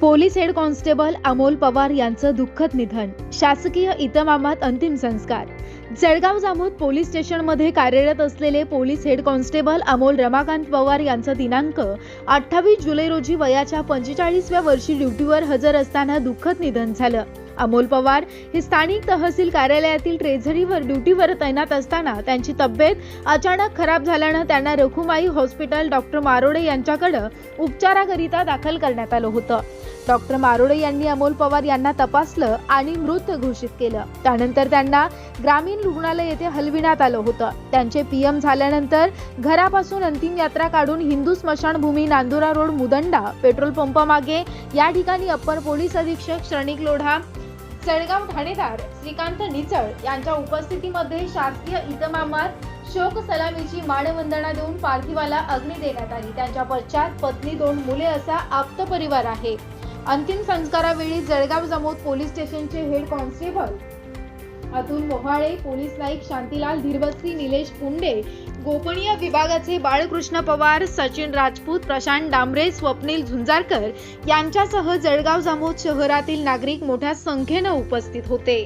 Police head constable Amol Pawar यांचं दुःखद निधन. शासकीय इतमामात अंतिम संस्कार. जळगाव जामोद पोलीस स्टेशनमध्ये कार्यरत असलेले police head constable Amol Ramakant Pawar यांचं दिनांक अठ्ठावीस जुलै रोजी वयाच्या पंचेचाळीसव्या वर्षी ड्युटीवर हजर असताना दुःखद निधन झालं. अमोल पवार हे स्थानिक तहसील कार्यालयातील ट्रेझरीवर ड्युटीवर तैनात असताना त्यांची तब्येत अचानक खराब झाल्यानं त्यांना रखुमाई हॉस्पिटल डॉक्टर मारोडे यांच्याकडं उपचाराकरिता दाखल करण्यात आलं होतं. डॉक्टर मारोडे यांनी अमोल पवार यांना तपासलं आणि मृत घोषित केलं. त्यानंतर त्यांना ग्रामीण रुग्णालय येथे हलविण्यात आलं होतं. त्यांचे पीएम झाल्यानंतर घरापासून अंतिम यात्रा काढून हिंदू स्मशानभूमी नांदुरा रोड मुदंडा पेट्रोल पंपामागे या ठिकाणी अप्पर पोलीस अधीक्षक श्रणिक लोढा सळगाव ठाणेदार श्रीकांत निचळ यांच्या उपस्थितीमध्ये शासकीय इतमामात शोक सलामीची मानवंदना देऊन पार्थिवाला अग्नी देण्यात आली. त्यांच्या पश्चात पत्नी दोन मुले असा आप्त परिवार आहे. अंतिम संस्कारावेळी जळगाव जमोद पोलीस स्टेशनचे head constable Atul Mohale police Naik Shantilal Dhirwasti Nilesh Punde गोपनीय विभागाचे बाळकृष्ण पवार सचिन राजपूत प्रशांत डांबरे स्वप्नील झुंजारकर यांच्यासह जळगाव जामोद शहरातील नागरिक मोठ्या संख्येनं उपस्थित होते.